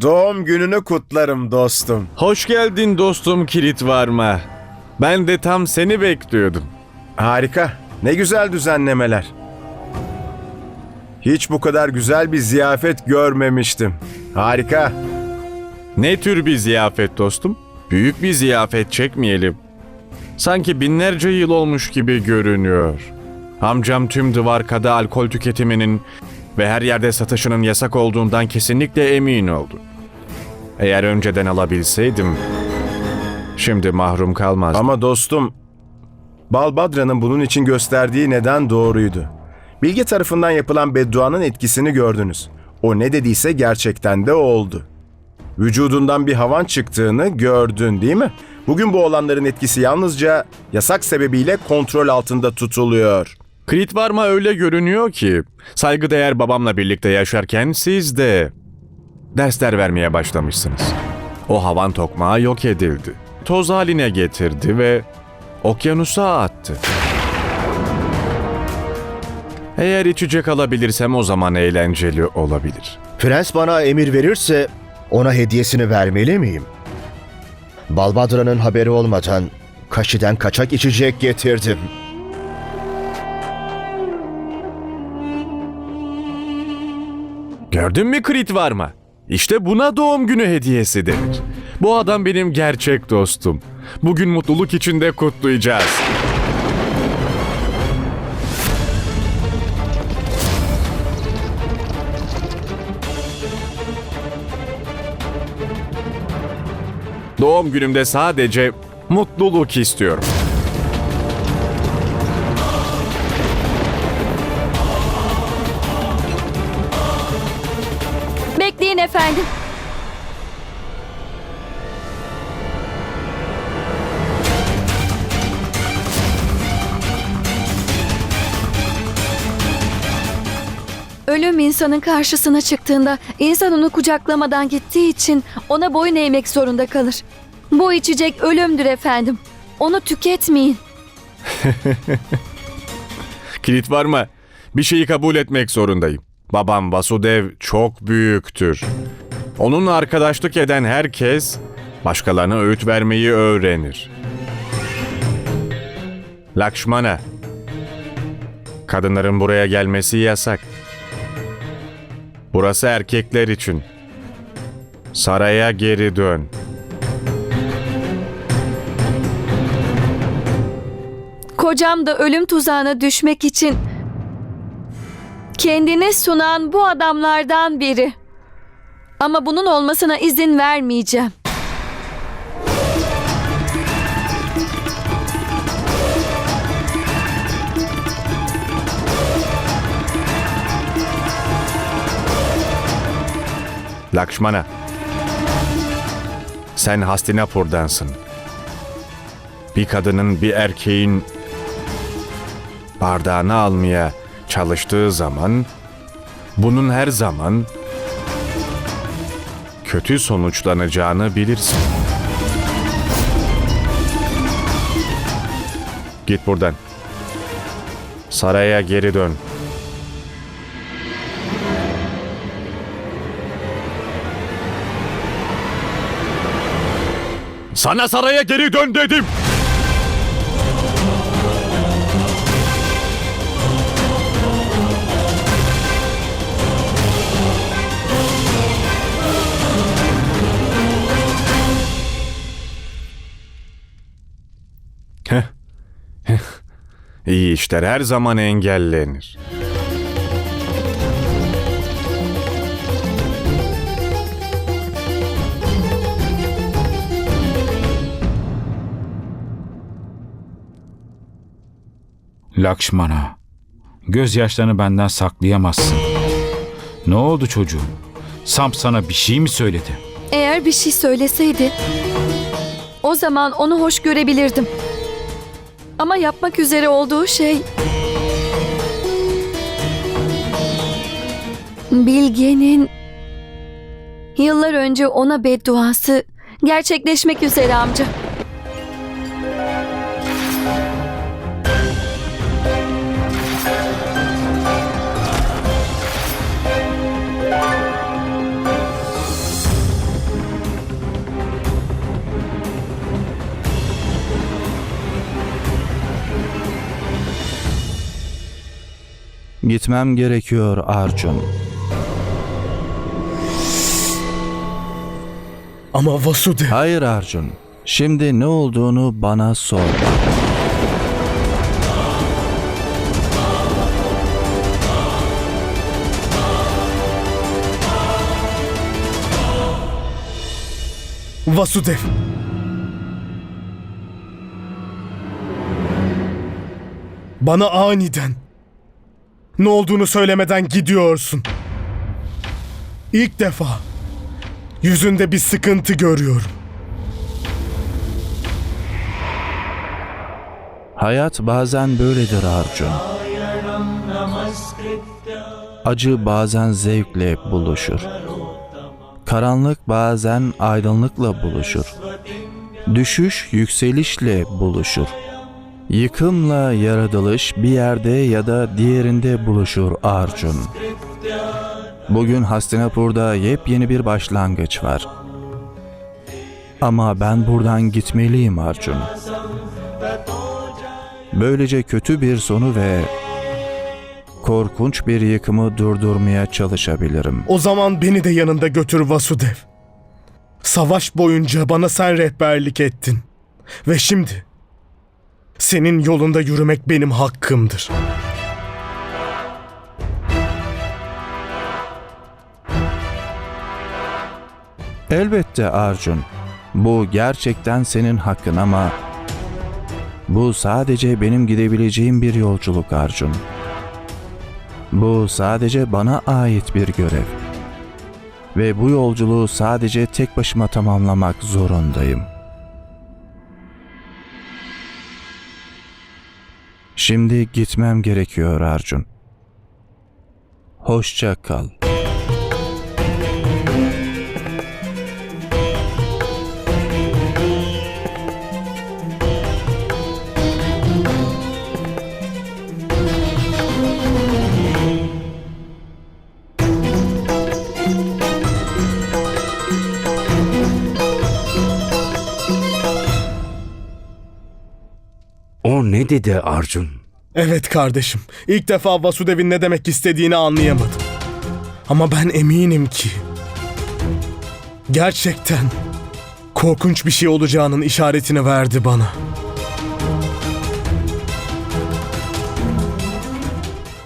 Doğum gününü kutlarım dostum. Hoş geldin dostum Kilit Varma. Ben de tam seni bekliyordum. Harika. Ne güzel düzenlemeler. Hiç bu kadar güzel bir ziyafet görmemiştim. Harika. Ne tür bir ziyafet dostum? Büyük bir ziyafet çekmeyelim. Sanki binlerce yıl olmuş gibi görünüyor. Amcam tüm Dvarka'da alkol tüketiminin ve her yerde satışının yasak olduğundan kesinlikle emin oldu. Eğer önceden alabilseydim, şimdi mahrum kalmazdım. Ama dostum, Balbadra'nın bunun için gösterdiği neden doğruydu. Bilge tarafından yapılan bedduanın etkisini gördünüz. O ne dediyse gerçekten de oldu. Vücudundan bir havan çıktığını gördün değil mi? Bugün bu olanların etkisi yalnızca yasak sebebiyle kontrol altında tutuluyor. Krit Varma öyle görünüyor ki saygıdeğer babamla birlikte yaşarken siz de dersler vermeye başlamışsınız. O havan tokmağı yok edildi. Toz haline getirdi ve okyanusa attı. Eğer içecek alabilirsem o zaman eğlenceli olabilir. Prens bana emir verirse ona hediyesini vermeli miyim? Balbadra'nın haberi olmadan Kaşi'den kaçak içecek getirdim. Gördün mü Krit Varma? İşte buna doğum günü hediyesi denir. Bu adam benim gerçek dostum. Bugün mutluluk içinde kutlayacağız. Doğum günümde sadece mutluluk istiyorum. Efendim. Ölüm insanın karşısına çıktığında insan onu kucaklamadan gittiği için ona boyun eğmek zorunda kalır. Bu içecek ölümdür efendim. Onu tüketmeyin. Kilit var mı? Bir şeyi kabul etmek zorundayım. Babam Vasudev çok büyüktür. Onunla arkadaşlık eden herkes başkalarına öğüt vermeyi öğrenir. Lakşmana. Kadınların buraya gelmesi yasak. Burası erkekler için. Saraya geri dön. Kocam da ölüm tuzağına düşmek için kendini sunan bu adamlardan biri. Ama bunun olmasına izin vermeyeceğim. Lakşmana. Sen Hastinapur'dansın. Bir kadının bir erkeğin bardağını almaya çalıştığı zaman bunun her zaman kötü sonuçlanacağını bilirsin. Git buradan. Saraya geri dön. Sana saraya geri dön dedim. İyi işler her zaman engellenir. Lakşmana, gözyaşlarını benden saklayamazsın. Ne oldu çocuğum? Samp sana bir şey mi söyledi? Eğer bir şey söyleseydi o zaman onu hoş görebilirdim. Ama yapmak üzere olduğu şey Bilge'nin yıllar önce ona bedduası gerçekleşmek üzere amca. Gitmem gerekiyor Arjun. Ama Vasudev... Hayır Arjun. Şimdi ne olduğunu bana sor. Vasudev. Bana aniden ne olduğunu söylemeden gidiyorsun. İlk defa yüzünde bir sıkıntı görüyorum. Hayat bazen böyledir Arjun. Acı bazen zevkle buluşur. Karanlık bazen aydınlıkla buluşur. Düşüş yükselişle buluşur. Yıkımla yaratılış bir yerde ya da diğerinde buluşur Arjun. Bugün Hastinapur'da yepyeni bir başlangıç var. Ama ben buradan gitmeliyim Arjun. Böylece kötü bir sonu ve korkunç bir yıkımı durdurmaya çalışabilirim. O zaman beni de yanında götür Vasudev. Savaş boyunca bana sen rehberlik ettin. Ve şimdi senin yolunda yürümek benim hakkımdır. Elbette Arjun. Bu gerçekten senin hakkın ama bu sadece benim gidebileceğim bir yolculuk Arjun. Bu sadece bana ait bir görev. Ve bu yolculuğu sadece tek başıma tamamlamak zorundayım. Şimdi gitmem gerekiyor Arjun. Hoşça kal. Dedi Arjun? Evet kardeşim. İlk defa Vasudev'in ne demek istediğini anlayamadım. Ama ben eminim ki gerçekten korkunç bir şey olacağının işaretini verdi bana.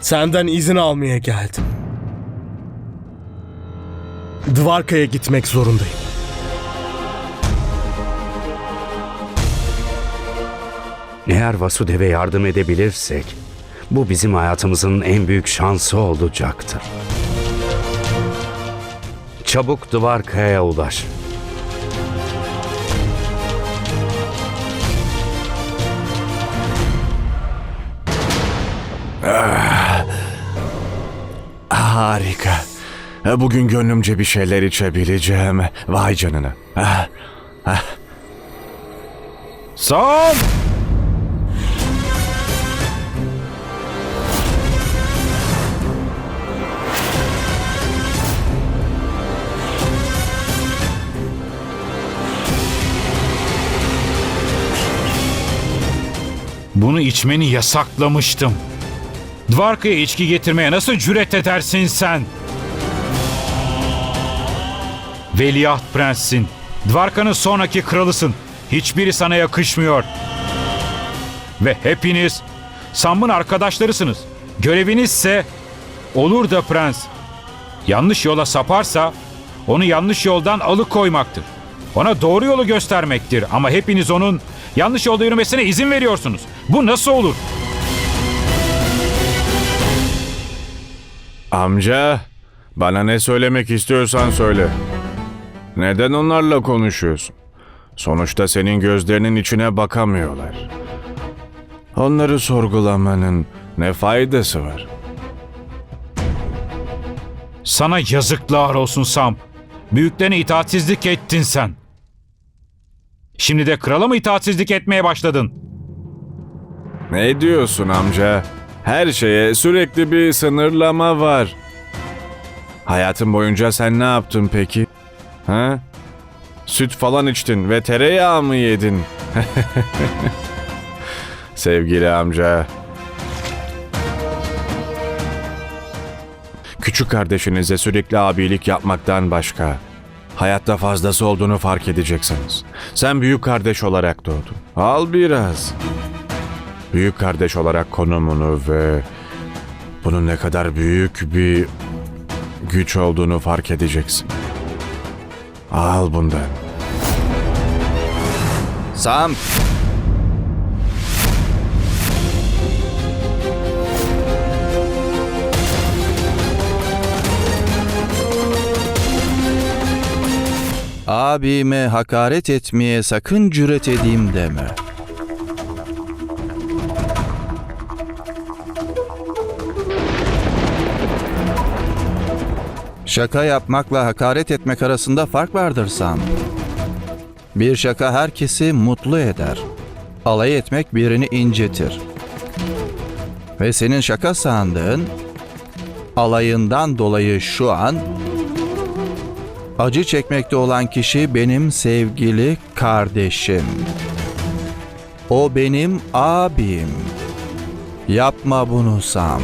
Senden izin almaya geldim. Dvarka'ya gitmek zorundayım. Eğer Vasudev'e yardım edebilirsek bu bizim hayatımızın en büyük şansı olacaktır. Çabuk Dvarka'ya ulaş. Harika. Bugün gönlümce bir şeyler içebileceğim. Vay canına. Ah, Sam! Bunu içmeni yasaklamıştım. Dvarka'ya içki getirmeye nasıl cüret edersin sen? Veliaht prenssin. Dvarka'nın sonraki kralısın. Hiçbiri sana yakışmıyor. Ve hepiniz Sam'ın arkadaşlarısınız. Görevinizse olur da prens yanlış yola saparsa onu yanlış yoldan alıkoymaktır. Ona doğru yolu göstermektir ama hepiniz onun yanlış yolda yürümesine izin veriyorsunuz. Bu nasıl olur? amca, bana ne söylemek istiyorsan söyle. Neden onlarla konuşuyorsun? Sonuçta senin gözlerinin içine bakamıyorlar. Onları sorgulamanın ne faydası var? Sana yazıklar olsun Sam. Büyüklerine itaatsizlik ettin sen. Şimdi de krala mı itaatsizlik etmeye başladın? Ne diyorsun amca? Her şeye sürekli bir sınırlama var. Hayatın boyunca sen ne yaptın peki? Ha? Süt falan içtin ve tereyağı mı yedin? Sevgili amca. küçük kardeşinize sürekli abilik yapmaktan başka hayatta fazlası olduğunu fark edeceksiniz. Sen büyük kardeş olarak doğdun. Al biraz. Büyük kardeş olarak konumunu ve bunun ne kadar büyük bir güç olduğunu fark edeceksin. Al bundan. Sam! Abime hakaret etmeye sakın cüret edeyim deme. Şaka yapmakla hakaret etmek arasında fark vardır Sam. Bir şaka herkesi mutlu eder. Alay etmek birini incitir. Ve senin şaka sandığın alayından dolayı şu an acı çekmekte olan kişi benim sevgili kardeşim. O benim abim. Yapma bunu Sam.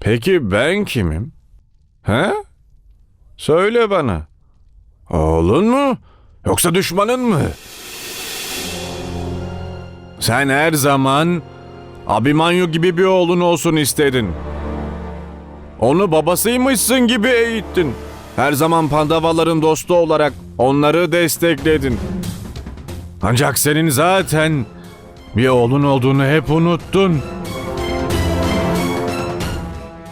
Peki ben kimim? He? Söyle bana. Oğlun mu? Yoksa düşmanın mı? Sen her zaman Abimanyu gibi bir oğlun olsun istedin. Onu babasıymışsın gibi eğittin. Her zaman Pandavaların dostu olarak onları destekledin. Ancak senin zaten bir oğlun olduğunu hep unuttun.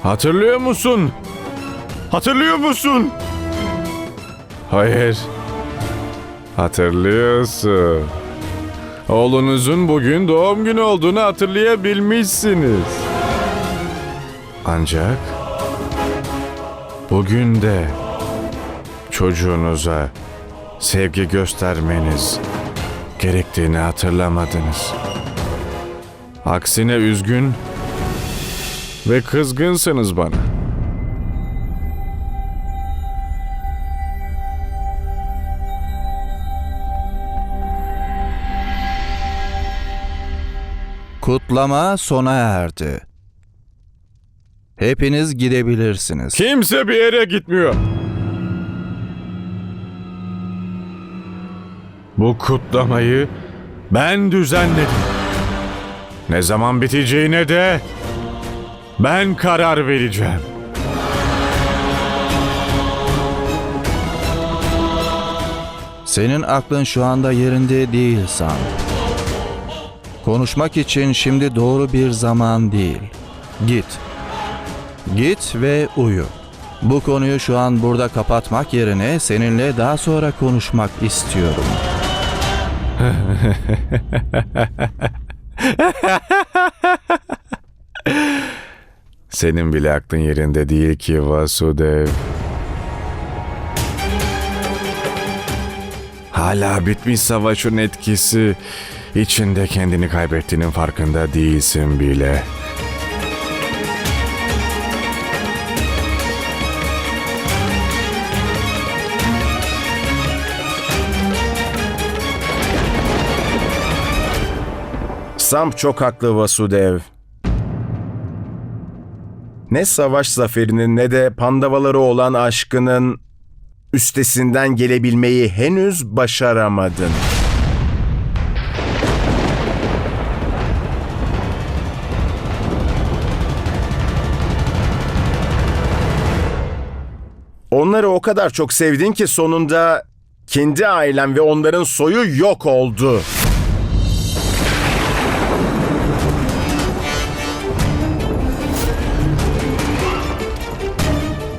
Hatırlıyor musun? Hatırlıyor musun? Hayır. Hatırlıyorsun. Oğlunuzun bugün doğum günü olduğunu hatırlayabilmişsiniz. Ancak bugün de çocuğunuza sevgi göstermeniz gerektiğini hatırlamadınız. Aksine üzgün ve kızgınsınız bana. Kutlama sona erdi. Hepiniz gidebilirsiniz. Kimse bir yere gitmiyor. Bu kutlamayı ben düzenledim. Ne zaman biteceğine de ben karar vereceğim. Senin aklın şu anda yerinde değil Sam. Konuşmak için şimdi doğru bir zaman değil. Git. Git ve uyu. Bu konuyu şu an burada kapatmak yerine seninle daha sonra konuşmak istiyorum. Senin bile aklın yerinde değil ki Vasudev. Hala bitmiş savaşın etkisi içinde kendini kaybettiğinin farkında değilsin bile. Sam çok haklı Vasudev. Ne savaş zaferinin ne de pandavaları olan aşkının üstesinden gelebilmeyi henüz başaramadın. O kadar çok sevdin ki sonunda kendi ailen ve onların soyu yok oldu.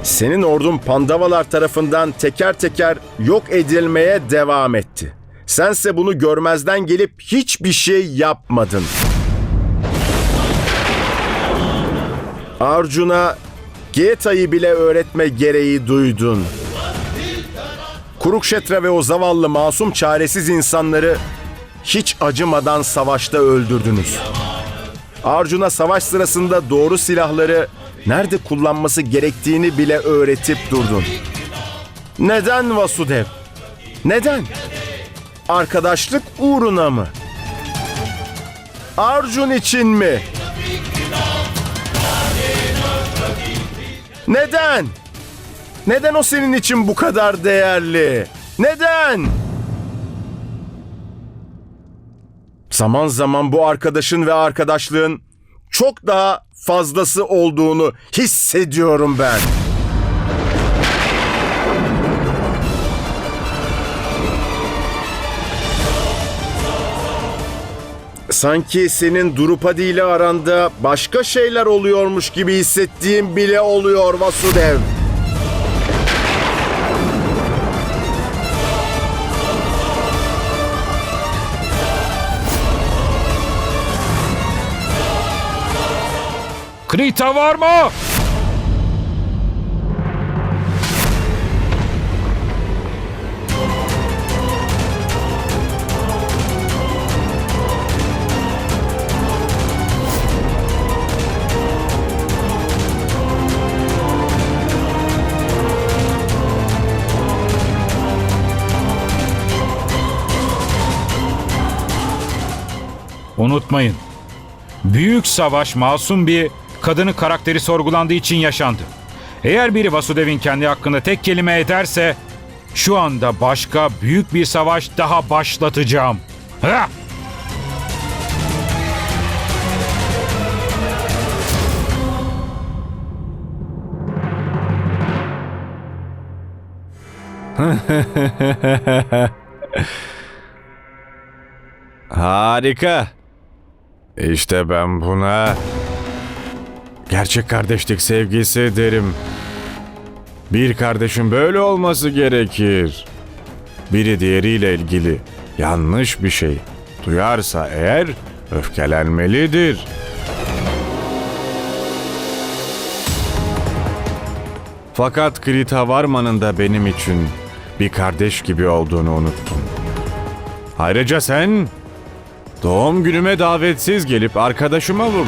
Senin ordun Pandavalar tarafından teker teker yok edilmeye devam etti. Sense bunu görmezden gelip hiçbir şey yapmadın. Arjun'a Geta'yı bile öğretme gereği duydun. Kurukşetra ve o zavallı masum çaresiz insanları hiç acımadan savaşta öldürdünüz. Arjun'a savaş sırasında doğru silahları nerede kullanması gerektiğini bile öğretip durdun. Neden Vasudev? Neden? arkadaşlık uğruna mı? Arjun için mi? Neden? Neden o senin için bu kadar değerli? Neden? Zaman zaman bu arkadaşın ve arkadaşlığın çok daha fazlası olduğunu hissediyorum ben. Sanki senin Drupadi ile aranda başka şeyler oluyormuş gibi hissettiğim bile oluyor Vasudev. Krita var mı? Unutmayın. Büyük savaş masum bir kadının karakteri sorgulandığı için yaşandı. Eğer biri Vasudev'in kendi hakkında tek kelime ederse şu anda başka büyük bir savaş daha başlatacağım. Ha! Harika. İşte ben buna gerçek kardeşlik sevgisi derim. Bir kardeşin böyle olması gerekir. Biri diğeriyle ilgili yanlış bir şey duyarsa eğer öfkelenmelidir. Fakat Krita Varman'ın da benim için bir kardeş gibi olduğunu unuttum. Ayrıca sen doğum günüme davetsiz gelip arkadaşıma vurdun.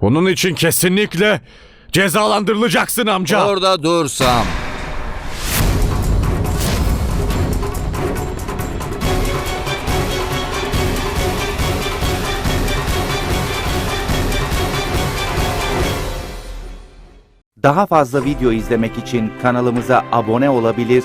Bunun için kesinlikle cezalandırılacaksın amca. Orada dursam. Daha fazla video izlemek için kanalımıza abone olabilir,